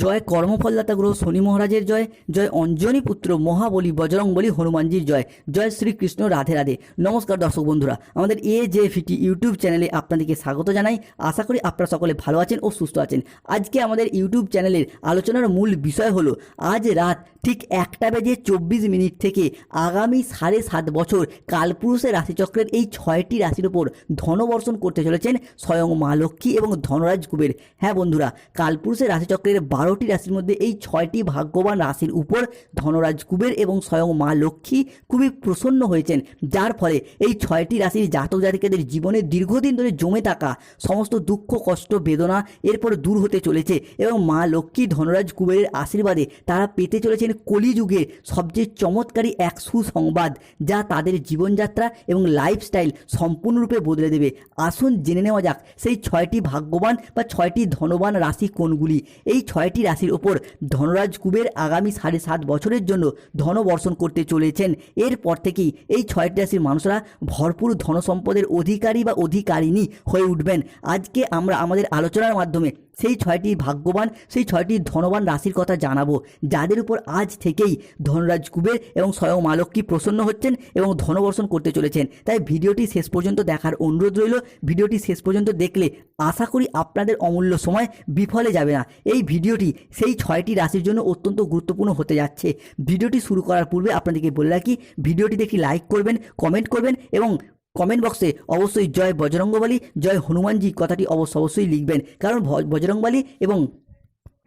জয় কর্মফলদাতা গ্রহ শনি মহারাজের জয় জয় অঞ্জনী পুত্র মহাবলী বজরংবলী হনুমানজির জয় জয় শ্রীকৃষ্ণ রাধে রাধে। নমস্কার দর্শক বন্ধুরা, আমাদের এ জে ফিটি ইউটিউব চ্যানেলে আপনাদেরকে স্বাগত জানাই। আশা করি আপনারা সকলে ভালো আছেন ও সুস্থ আছেন। আজকে আমাদের ইউটিউব চ্যানেলের আলোচনার মূল বিষয় হলো, আজ রাত ঠিক একটা বেজে চব্বিশ মিনিট থেকে আগামী সাড়ে সাত বছর কালপুরুষের রাশিচক্রের এই ছয়টি রাশির ওপর ধনবর্ষণ করতে চলেছেন স্বয়ং মা লক্ষ্মী এবং ধনরাজ কুবের। হ্যাঁ বন্ধুরা, কালপুরুষের রাশিচক্রের বারোটি রাশির মধ্যে এই ছয়টি ভাগ্যবান রাশির উপর ধনরাজ কুবের এবং স্বয়ং মা লক্ষ্মী খুবই প্রসন্ন হয়েছেন, যার ফলে এই ছয়টি রাশির জাতক জাতিকাদের জীবনে দীর্ঘদিন ধরে জমে থাকা সমস্ত দুঃখ, কষ্ট, বেদনা এরপর দূর হতে চলেছে এবং মা লক্ষ্মী ধনরাজ কুবেরের আশীর্বাদে তারা পেতে চলেছেন কলিযুগের সবচেয়ে চমৎকারী এক সুসংবাদ, যা তাদের জীবনযাত্রা এবং লাইফস্টাইল সম্পূর্ণরূপে বদলে দেবে। আসুন জেনে নেওয়া যাক সেই ছয়টি ভাগ্যবান বা ছয়টি ধনবান রাশি কোনগুলি? এই ছয়টি রাশির ওপর ধনরাজ কুবের আগামী সাড়ে সাত বছরের জন্য ধন বর্ষণ করতে চলেছেন। এরপর থেকেই এই ছয়টি রাশির মানুষরা ভরপুর ধনসম্পদের অধিকারী বা অধিকারিণী হয়ে উঠবেন। আজকে আমরা আমাদের আলোচনার মাধ্যমে সেই ছয়টি ভাগ্যবান, সেই ছয়টি ধনবান রাশির কথা জানাব। যাদের উপর আজ থেকেই ধনরাজ কুবের এবং স্বয়ং মা প্রসন্ন হচ্ছেন এবং ধনবর্ষণ করতে চলেছেন। তাই ভিডিওটি শেষ পর্যন্ত দেখার অনুরোধ রইল, ভিডিওটি শেষ পর্যন্ত দেখলে আশা করি আপনাদের অমূল্য সময় বিফলে যাবে না। এই ভিডিওটি সেই ছয়টি রাশির জন্য অত্যন্ত গুরুত্বপূর্ণ হতে যাচ্ছে। ভিডিওটি শুরু করার পূর্বে আপনাদেরকে বলে রাখি ভিডিওটি দেখি লাইক করবেন কমেন্ট করবেন এবং কমেন্ট বক্সে অবশ্যই জয় বজরঙ্গবালী জয় হনুমানজি কথাটি অবশ্য অবশ্যই লিখবেন। কারণ বজরঙ্গবালী এবং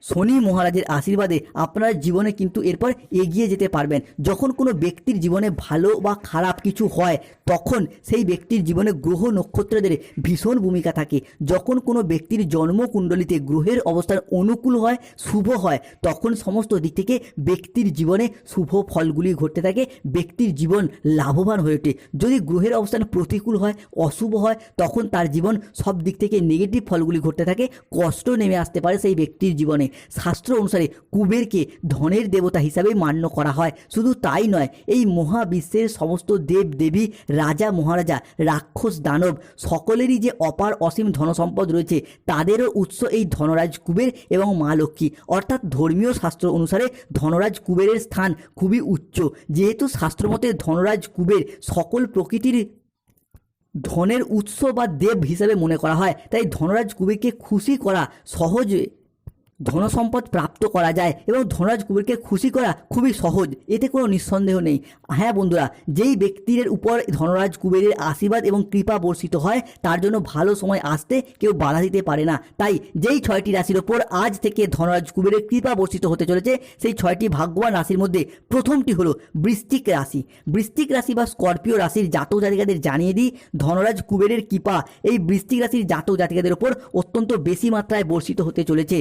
শনি মহারাজের আশীর্বাদে আপনার জীবনে কিন্তু এরপর এগিয়ে যেতে পারবেন। যখন কোনো ব্যক্তির জীবনে ভালো বা খারাপ কিছু হয়, তখন সেই ব্যক্তির জীবনে গ্রহ নক্ষত্রদের ভীষণ ভূমিকা থাকে। যখন কোনো ব্যক্তির জন্মকুণ্ডলিতে গ্রহের অবস্থান অনুকূল হয়, শুভ হয়, তখন সমস্ত দিক থেকে ব্যক্তির জীবনে শুভ ফলগুলি ঘটতে থাকে। ব্যক্তির জীবন লাভবান হয়ে ওঠে। যদি গ্রহের অবস্থান প্রতিকূল হয়, অশুভ হয়, তখন তার জীবন সব দিক থেকে নেগেটিভ ফলগুলি ঘটতে থাকে। কষ্ট নেমে আসতে পারে সেই ব্যক্তির জীবনে। শাস্ত্র অনুসারে কুবেরকে ধনের দেবতা হিসাবে মান্য করা হয়। শুধু তাই নয়, এই মহাবিশ্বের সমস্ত দেব দেবী রাজা, মহারাজা, রাক্ষস, দানব সকলেরই যে অপার অসীম ধনসম্পদ রয়েছে, তাদেরও উৎস এই ধনরাজ কুবের এবং মা লক্ষ্মী। অর্থাৎ ধর্মীয় শাস্ত্র অনুসারে ধনরাজ কুবেরের স্থান খুবই উচ্চ। যেহেতু শাস্ত্রমতে ধনরাজ কুবের সকল প্রকৃতির ধনের উৎস বা দেব হিসাবে মনে করা হয়, তাই ধনরাজ কুবেরকে খুশি করা সহজে ধনসম্পদ প্রাপ্ত করা যায় এবং ধনরাজ কুবেরকে খুশি করা খুবই সহজ, এতে কোনো নিঃসন্দেহ নেই। হ্যাঁ বন্ধুরা, যেই ব্যক্তির উপর ধনরাজ কুবেরের আশীর্বাদ এবং কৃপা বর্ষিত হয়, তার জন্য ভালো সময় আসতে কেউ বাধা দিতে পারে না। তাই যেই ছয়টি রাশির ওপর আজ থেকে ধনরাজ কুবেরের কৃপা বর্ষিত হতে চলেছে, সেই ছয়টি ভাগ্যবান রাশির মধ্যে প্রথমটি হলো বৃশ্চিক রাশি। বৃশ্চিক রাশি বা স্করপিও রাশির জাতক জাতিকাদের জানিয়ে দিই, ধনরাজ কুবেরের কৃপা এই বৃশ্চিক রাশির জাতক জাতিকাদের ওপর অত্যন্ত বেশি মাত্রায় বর্ষিত হতে চলেছে।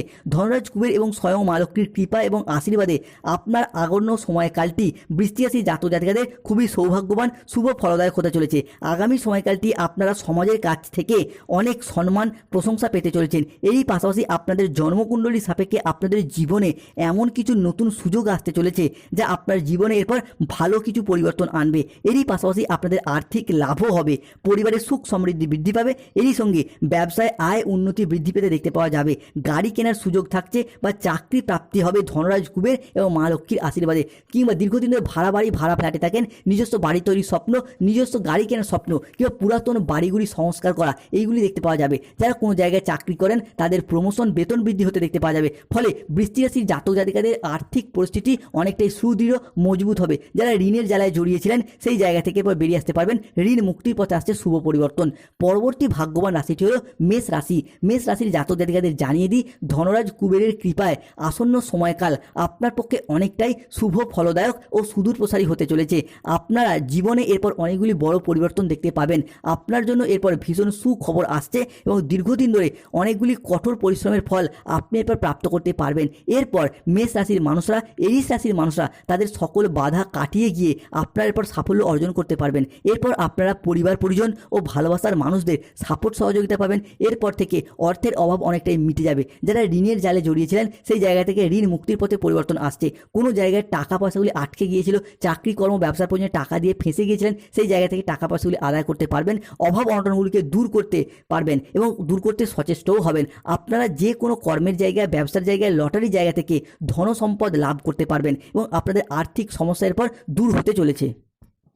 ধনরাজ কুবের এবং স্বয়ং মা কৃপা এবং আশীর্বাদে আপনার আগণ্য সময়কালটি বৃষ্টি রাশি জাতক জাতিকাদের খুবই সৌভাগ্যবান, শুভ ফলদায়ক হতে চলেছে। আগামী সময়কালটি আপনারা সমাজের কাছ থেকে অনেক সম্মান, প্রশংসা পেতে চলেছেন। এরই পাশাপাশি আপনাদের জন্মকুণ্ডলী সাপেক্ষে আপনাদের জীবনে এমন কিছু নতুন সুযোগ আসতে চলেছে, যা আপনার জীবনে এরপর ভালো কিছু পরিবর্তন আনবে। এরই পাশাপাশি আপনাদের আর্থিক লাভও হবে, পরিবারের সুখ সমৃদ্ধি বৃদ্ধি পাবে। এরই সঙ্গে ব্যবসায় আয় উন্নতি বৃদ্ধি পেতে দেখতে পাওয়া যাবে। গাড়ি কেনার সুযোগ থাকছে বা চাকরি প্রাপ্তি হবে ধনরাজ কুবের এবং মা লক্ষ্মীর আশীর্বাদে। কিংবা দীর্ঘদিন ধরে ভাড়া বাড়ি, ভাড়া ফ্ল্যাটে থাকেন, নিজস্ব বাড়ি তৈরির স্বপ্ন, নিজস্ব গাড়ি কেনার স্বপ্ন, কিংবা পুরাতন বাড়িগুলি সংস্কার করা, এইগুলি দেখতে পাওয়া যাবে। যারা কোনো জায়গায় চাকরি করেন, তাদের প্রমোশন বেতন বৃদ্ধি হতে দেখতে পাওয়া যাবে। ফলে বৃষ্টি রাশির জাতক জাতিকাদের আর্থিক পরিস্থিতি অনেকটাই সুদৃঢ়, মজবুত হবে। যারা ঋণের জ্বালায় জড়িয়েছিলেন, সেই জায়গা থেকে এরপর বেরিয়ে আসতে পারবেন। ঋণ মুক্তির পথে আসছে শুভ পরিবর্তন। পরবর্তী ভাগ্যবান রাশিটি হল মেষ রাশি। মেষ রাশির জাতক জাতিকাদের জানিয়ে দিই, ধনরাজ কুবেরের কৃপায় আসন্ন সময়কাল আপনার পক্ষে অনেকটাই শুভ, ফলদায়ক ও সুদূর প্রসারী হতে চলেছে। আপনারা জীবনে এরপর অনেকগুলি বড় পরিবর্তন দেখতে পাবেন। আপনার জন্য এরপর ভীষণ সুখবর আসছে এবং দীর্ঘদিন ধরে অনেকগুলি কঠোর পরিশ্রমের ফল আপনি এরপর প্রাপ্ত করতে পারবেন। এরপর মেষ রাশির মানুষরা এরিস রাশির মানুষরা তাদের সকল বাধা কাটিয়ে গিয়ে আপনার এরপর সাফল্য অর্জন করতে পারবেন। এরপর আপনারা পরিবার, পরিজন ও ভালোবাসার মানুষদের সাপোর্ট সহযোগিতা পাবেন। এরপর থেকে অর্থের অভাব অনেকটাই মিটে যাবে। যারা ঋণের জালে জালে জড়িয়েছিলেন, সেই জায়গা থেকে ঋণ মুক্তির পথে পরিবর্তন আসছে। কোনো জায়গায় টাকা পয়সাগুলি আটকে গিয়েছিল, চাকরি, কর্ম ব্যবসার প্রয়োজনে টাকা দিয়ে ফেঁসে গিয়েছিলেন, সেই জায়গা থেকে টাকা পয়সাগুলি আদায় করতে পারবেন, অভাব অনটনগুলিকে দূর করতে পারবেন এবং দূর করতে সচেষ্টও হবেন। আপনারা যে কোনো কর্মের জায়গায়, ব্যবসার জায়গায় লটারি জায়গা থেকে ধন সম্পদ লাভ করতে পারবেন এবং আপনাদের আর্থিক সমস্যার পর দূর হতে চলেছে।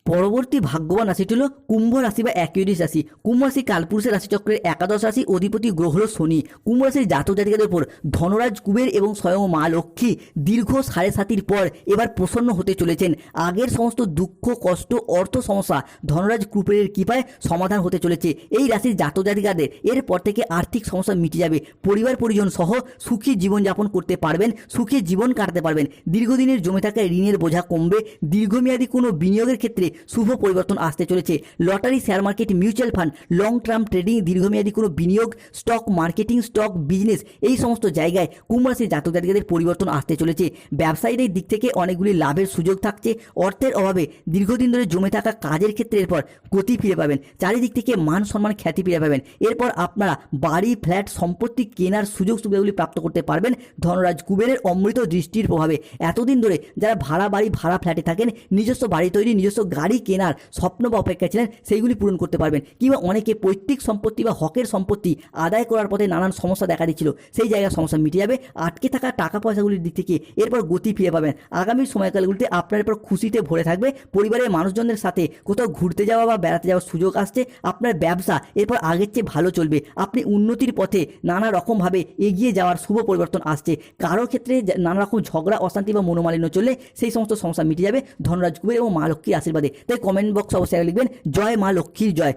পরবর্তী ভাগ্যবান রাশিটি হল কুম্ভ রাশি বা অ্যাকিউরিস রাশি। কুম্ভ রাশি কালপুরুষের রাশিচক্রের একাদশ রাশি, অধিপতি গ্রহ হল শনি। কুম্ভ রাশির জাতক জাতিকাদের উপর ধনরাজ কুবের এবং স্বয়ং মা লক্ষ্মী দীর্ঘ সাড়ে সাতির পর এবার প্রসন্ন হতে চলেছেন। আগের সমস্ত দুঃখ, কষ্ট, অর্থ সমস্যা ধনরাজ কুবেরের কৃপায় সমাধান হতে চলেছে। এই রাশির জাতক জাতিকাদের এরপর থেকে আর্থিক সমস্যা মিটে যাবে। পরিবার, পরিজন সহ সুখী জীবনযাপন করতে পারবেন, সুখী জীবন কাটাতে পারবেন। দীর্ঘদিনের জমে থাকা ঋণের বোঝা কমবে। দীর্ঘমেয়াদী কোনো বিনিয়োগের ক্ষেত্রে শুভ পরিবর্তন আসতে চলেছে। Lottery share market mutual fund long term trading দীর্ঘমেয়াদী কোনো বিনিয়োগ স্টক মার্কেটিং স্টক বিজনেস এই সমস্ত জায়গায় কুম্ভ রাশির জাতক জাতিকাদের পরিবর্তন আসতে চলেছে। ব্যবসায়ীদের দিক থেকে অনেকগুলি লাভের সুযোগ থাকছে। অর্থের অভাবে দীর্ঘদিন ধরে জমে থাকা কাজের ক্ষেত্রে এরপর গতি ফিরে পাবেন। চারিদিক থেকে মান সম্মান খ্যাতি ফিরে পাবেন। এরপর আপনারা বাড়ি, ফ্ল্যাট সম্পত্তি কেনার সুযোগ সুবিধাগুলি প্রাপ্ত করতে পারবেন। ধনরাজ কুবেরের অমৃত দৃষ্টির প্রভাবে। এতদিন ধরে যারা ভাড়া বাড়ি, ভাড়া ফ্ল্যাটে থাকেন, নিজস্ব বাড়ি তৈরি, নিজস্ব গাড়ি কেনার স্বপ্ন বা অপেক্ষা ছিলেন, সেইগুলি পূরণ করতে পারবেন। কিংবা অনেকে পৈতৃক সম্পত্তি বা হকের সম্পত্তি আদায় করার পথে নানান সমস্যা দেখা দিচ্ছিল। সেই জায়গায় সমস্যা মিটে যাবে, আটকে থাকা টাকা পয়সাগুলির দিক থেকে এরপর গতি ফিরে পাবেন। আগামী সময়কালগুলিতে আপনার এরপর খুশিতে ভরে থাকবে। পরিবারের মানুষজনদের সাথে কোথাও ঘুরতে যাওয়া বা বেড়াতে যাওয়ার সুযোগ আসছে। আপনার ব্যবসা এরপর আগের চেয়ে ভালো চলবে। আপনি উন্নতির পথে নানা রকমভাবে এগিয়ে যাওয়ার শুভ পরিবর্তন আসছে। কারোর ক্ষেত্রে নানা রকম ঝগড়া, অশান্তি বা মনোমালিন্য চললে সেই সমস্ত সমস্যা মিটে যাবে। ধনরাজ কুবের এবং মা লক্ষ্মীর আশীর্বাদে। তাই কমেন্ট বক্স অবশ্যই লিখবেন জয় মা লক্ষ্মীর জয়।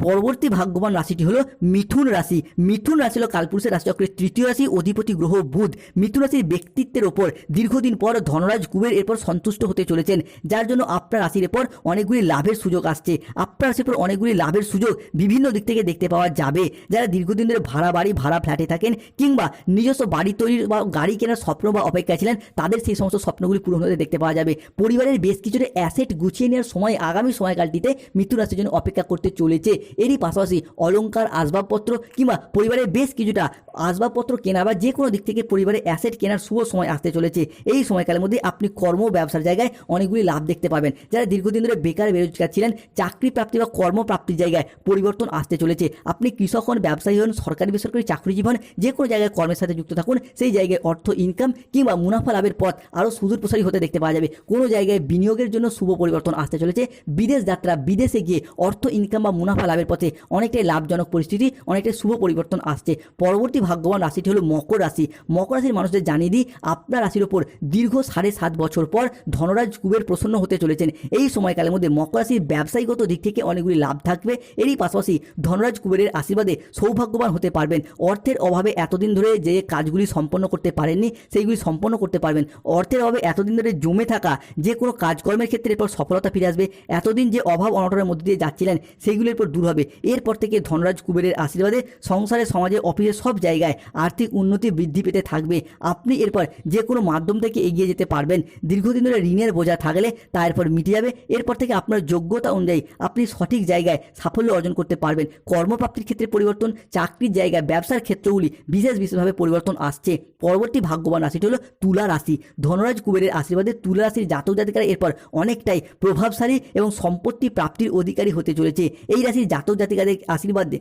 পরবর্তী ভাগ্যবান রাশিটি হলো মিথুন রাশি। মিথুন রাশি হলো কালপুরুষের রাশিচক্রের তৃতীয় রাশি, অধিপতি গ্রহ বুধ। মিথুন রাশির ব্যক্তিত্বের ওপর দীর্ঘদিন পর ধনরাজ কুবের এরপর সন্তুষ্ট হতে চলেছেন, যার জন্য আপনার রাশির এরপর অনেকগুলি লাভের সুযোগ আসছে। আপনার রাশির পর অনেকগুলি লাভের সুযোগ বিভিন্ন দিক থেকে দেখতে পাওয়া যাবে। যারা দীর্ঘদিন ধরে ভাড়া বাড়ি, ভাড়া ফ্ল্যাটে থাকেন কিংবা নিজস্ব বাড়ি তৈরির বা গাড়ি কেনার স্বপ্ন বা অপেক্ষা ছিলেন, তাদের সেই সমস্ত স্বপ্নগুলি পূরণ হতে দেখতে পাওয়া যাবে। পরিবারের বেশ কিছুটা অ্যাসেট গুছিয়ে নেওয়ার সময়, আগামী সময়কালটিতে মিথুন রাশির জন্য অপেক্ষা করতে চলেছে। এরই পাশাপাশি অলংকার, আসবাবপত্র কিংবা পরিবারের বেশ কিছুটা আসবাবপত্র কেনা বা যে কোনো দিক থেকে পরিবারের অ্যাসেট কেনার শুভ সময় আসতে চলেছে। এই সময়কালের মধ্যে আপনি কর্ম ব্যবসার জায়গায় অনেকগুলি লাভ দেখতে পাবেন। যারা দীর্ঘদিন ধরে বেকার বেরোজগার ছিলেন চাকরি প্রাপ্তি বা কর্মপ্রাপ্তির জায়গায় পরিবর্তন আসতে চলেছে। আপনি কৃষক হন, ব্যবসায়ী হন, সরকারি, বেসরকারি চাকরিজীবী হন, যে কোনো জায়গায় কর্মের সাথে যুক্ত থাকুন। সেই জায়গায় অর্থ ইনকাম কিংবা মুনাফা লাভের পথ আরও সুদূর প্রসারী হতে দেখতে পাওয়া যাবে। কোনো জায়গায় বিনিয়োগের জন্য শুভ পরিবর্তন আসতে চলেছে। বিদেশ যাত্রা, বিদেশে গিয়ে অর্থ ইনকাম বা মুনাফা লাভের পথে অনেকটাই লাভজনক পরিস্থিতি, অনেকটাই শুভ পরিবর্তন আসছে। পরবর্তী ভাগ্যবান রাশিটি হলো মকর রাশি। মকর রাশির মানুষদের জানিয়ে দিই, আপনার রাশির ওপর দীর্ঘ সাড়ে সাত বছর পর ধনরাজ কুবের প্রসন্ন হতে চলেছেন। এই সময়কালের মধ্যে মকর রাশির ব্যবসায়িকগত দিক থেকে অনেকগুলি লাভ থাকবে। এরই পাশাপাশি ধনরাজ কুবেরের আশীর্বাদে সৌভাগ্যবান হতে পারবেন। অর্থের অভাবে এতদিন ধরে যে কাজগুলি সম্পন্ন করতে পারেননি, সেইগুলি সম্পন্ন করতে পারবেন। অর্থের অভাবে এতদিন ধরে জমে থাকা যে কোনো কাজকর্মের ক্ষেত্রে এরপর সফলতা ফিরে আসবে। এতদিন যে অভাব অনটনের মধ্যে দিয়ে যাচ্ছিলেন, সেইগুলির এরপর দূর হবে। এরপর থেকে ধনরাজ কুবেরের আশীর্বাদে সংসারে, সমাজে, অফিসে সব জায়গায় আর্থিক উন্নতি বৃদ্ধি পেতে থাকবে। আপনি এরপর যে কোনো মাধ্যম থেকে এগিয়ে যেতে পারবেন। দীর্ঘদিন ধরে ঋণের বোঝা থাকলে তা এরপর মিটে যাবে। এরপর থেকে আপনার যোগ্যতা অনুযায়ী আপনি সঠিক জায়গায় সাফল্য অর্জন করতে পারবেন। কর্মপ্রাপ্তির ক্ষেত্রে পরিবর্তন, চাকরির জায়গায় ব্যবসার ক্ষেত্রগুলি বিশেষ বিশেষভাবে পরিবর্তন আসছে। পরবর্তী ভাগ্যবান রাশিটি হলো তুলা রাশি। ধনরাজ কুবেরের আশীর্বাদে তুলা রাশির জাতক জাতিকারা এরপর অনেকটাই প্রভাবশালী এবং সম্পত্তি প্রাপ্তির অধিকারী হতে চলেছে। এই রাশির জাতক জাতিকাদের আশীর্বাদে।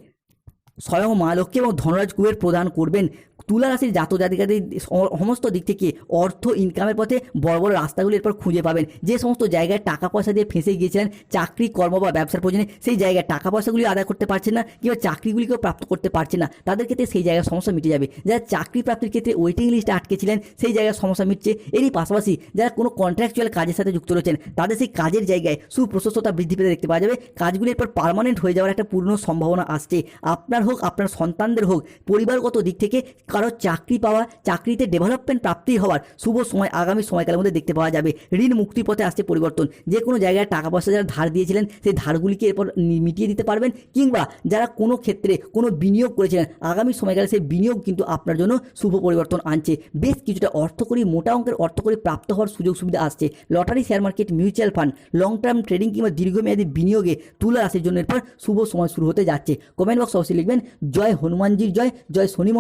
স্বয়ং মা লক্ষ্মী এবং ধনরাজ কুবের প্রদান করবেন তুলা রাশির জাতক জাতিকাদের সমস্ত দিক থেকে অর্থ ইনকামের পথে বড় বড় রাস্তাগুলি এরপর খুঁজে পাবেন। যে সমস্ত জায়গায় টাকা পয়সা দিয়ে ফেঁসে গিয়েছিলেন, চাকরি, কর্ম বা ব্যবসার প্রয়োজনে সেই জায়গায় টাকা পয়সাগুলি আদায় করতে পারছে না কিংবা চাকরিগুলিকেও প্রাপ্ত করতে পারছে না। তাদের ক্ষেত্রে সেই জায়গায় সমস্যা মিটে যাবে। যারা চাকরি প্রাপ্তির ক্ষেত্রে ওয়েটিং লিস্টে আটকেছিলেন সেই জায়গায় সমস্যা মিটছে। এরই পাশাপাশি যারা কোনো কন্ট্রাকচুয়াল কাজের সাথে যুক্ত রয়েছেন, তাদের সেই কাজের জায়গায় সুপ্রশস্ততা বৃদ্ধি পেতে দেখতে পাওয়া যাবে। কাজগুলি এরপর পার্মানেন্ট হয়ে যাওয়ার একটা পূর্ণ সম্ভাবনা আসছে। আপনার হোক, আপনার সন্তানদের হোক, পরিবারগত দিক থেকে কারও চাকরি পাওয়া, চাকরিতে ডেভেলপমেন্ট প্রাপ্তি হওয়ার শুভ সময়, আগামী সময়কালের মধ্যে দেখতে পাওয়া যাবে। ঋণ মুক্তির পথে আসছে পরিবর্তন। যে কোনো জায়গায় টাকা পয়সা যারা ধার দিয়েছিলেন, সেই ধারগুলিকে এরপর মিটিয়ে দিতে পারবেন। কিংবা যারা কোনো ক্ষেত্রে কোনো বিনিয়োগ করেছিলেন, আগামী সময়কালে সেই বিনিয়োগ কিন্তু আপনার জন্য শুভ পরিবর্তন আনছে। বেশ কিছুটা অর্থকরী, মোটা অঙ্কের অর্থকরী প্রাপ্ত হওয়ার সুযোগ সুবিধা আসছে। Lottery share market mutual fund long term trading কিংবা দীর্ঘমেয়াদী বিনিয়োগে তুলা রাশির জন্য এরপর শুভ সময় শুরু হতে যাচ্ছে। কমেন্ট বক্স অবশ্যই লিখবেন, জয় হনুমানজির জয় জয় শনি